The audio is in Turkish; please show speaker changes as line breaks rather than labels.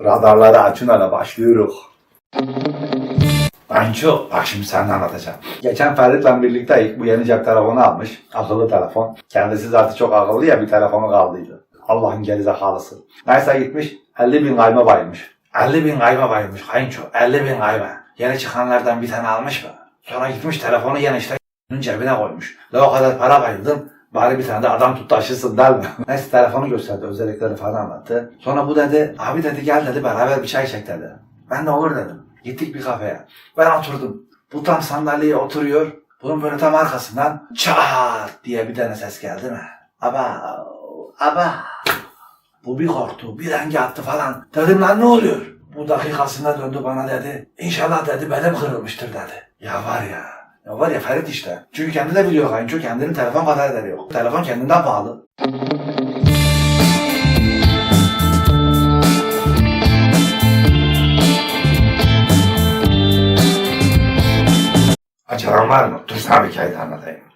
Radarları açın hele başlıyoruz. Anço, bak şimdi sana anlatacağım. Geçen Ferit'le birlikte bu yeni cep telefonu almış. Akıllı telefon. Kendisi zaten çok akıllı ya bir telefonu kaldıydı. Allah'ın gerizekalısı. Neyse gitmiş 50 bin kayma baymış. 50 bin kayma baymış kayınço. 50 bin kayma. Yeni çıkanlardan bir tane almış mı? Sonra gitmiş telefonu yine işte cebine koymuş. Ve o kadar para bayıldım. Bari bir tane de adam tut taşısın der mi? Neyse telefonu gösterdi, özellikleri falan anlattı. Sonra bu dedi, abi dedi gel dedi beraber bir çay çek dedi. Ben de olur dedim. Gittik bir kafeye. Ben oturdum. Bu tam sandalyeye oturuyor. Bunun böyle tam arkasından çat diye bir tane ses geldi mi? Aba, aba. Bu bir korktu, bir rengi attı falan. Dedim lan ne oluyor? Bu dakikasında döndü bana dedi. İnşallah dedi belim kırılmıştır dedi. Ya var ya. Ya var ya Ferit işte. Çünkü kendi de biliyor kayınço kendinin telefon kadar ederi yok. Telefon kendinden pahalı. Açılan var mı? Dur sana bir hikaye anlatayım.